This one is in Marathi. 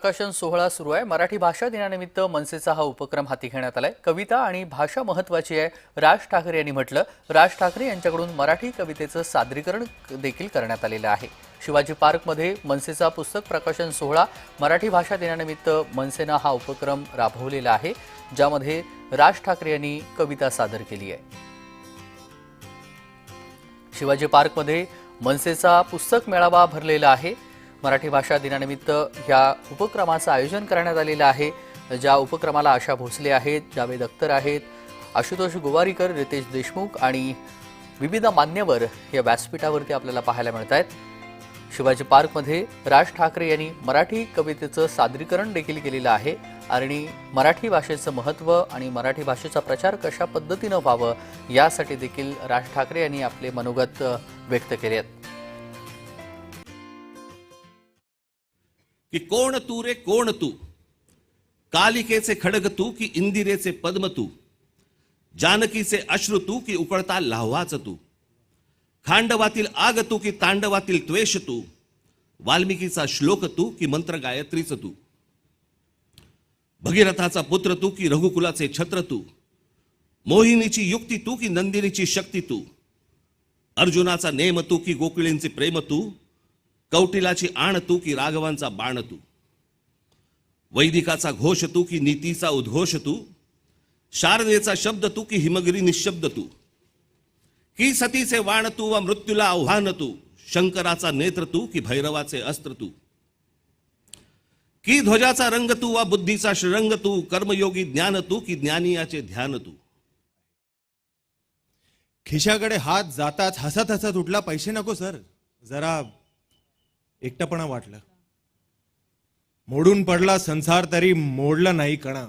प्रकाशन सोहळा सुरू आहे. मराठी भाषा दिनानिमित्त मनसेचा हा उपक्रम हाती घेण्यात आलाय. कविता आणि भाषा महत्वाची आहे राज ठाकरे यांनी म्हटलं. राज ठाकरे यांच्याकडून मराठी कवितेचं सादरीकरण देखील करण्यात आलेलं आहे. शिवाजी पार्कमध्ये मनसेचा पुस्तक प्रकाशन सोहळा मराठी भाषा दिनानिमित्त मनसेनं हा उपक्रम राबवलेला आहे ज्यामध्ये राज ठाकरे यांनी कविता सादर केली आहे. शिवाजी पार्कमध्ये मनसेचा पुस्तक मेळावा भरलेला आहे. मराठी भाषा दिनानिमित्त ह्या उपक्रमाचं आयोजन करण्यात आलेलं आहे. ज्या उपक्रमाला आशा भोसले आहेत जावेद अख्तर आहेत आशुतोष गोवारीकर रितेश देशमुख आणि विविध मान्यवर या व्यासपीठावरती आपल्याला पाहायला मिळत आहेत. शिवाजी पार्कमध्ये राज ठाकरे यांनी मराठी कवितेचं सादरीकरण देखील केलेलं आहे आणि मराठी भाषेचं महत्त्व आणि मराठी भाषेचा प्रचार कशा पद्धतीनं व्हावं यासाठी देखील राज ठाकरे यांनी आपले मनोगत व्यक्त केले आहेत. की कोण तू रे कोण तू? कालिकेचे खडग तू की इंदिरेचे पद्म तू? जानकीचे अश्रू तू की उकळता लाव्हाच तू? खांडवातील आग तू की तांडवातील त्वेष तू? वाल्मिकीचा श्लोक तू की मंत्र गायत्रीच तू? भगीरथाचा पुत्र तू की रघुकुलाचे छत्र तू? मोहिनीची युक्ती तू की नंदिनीची शक्ती तू? अर्जुनाचा नेम तू की गोकुळींचे प्रेम तू? कौटिलाची आण तू की राघवांचा बाण तू. वैदिकाचा घोष तू की नीतीचा उद्घोष तू. शारदेचा शब्द तू की हिमगिरी निशब्द तू. की सतीचे वाण तू व मृत्यूला आव्हान तू. शंकराचा नेत्र तू की भैरवाचे अस्त्र तू. की ध्वजाचा रंग तू वा बुद्धीचा श्रीरंग तू. कर्मयोगी ज्ञान तू की ज्ञानियाचे ध्यान तू. खिशाकडे हात जाताच हसत हसत उठला पैसे नको सर. जरा एकटपणा वाटलं. मोडून पडला संसार तरी मोडला नाही कणा.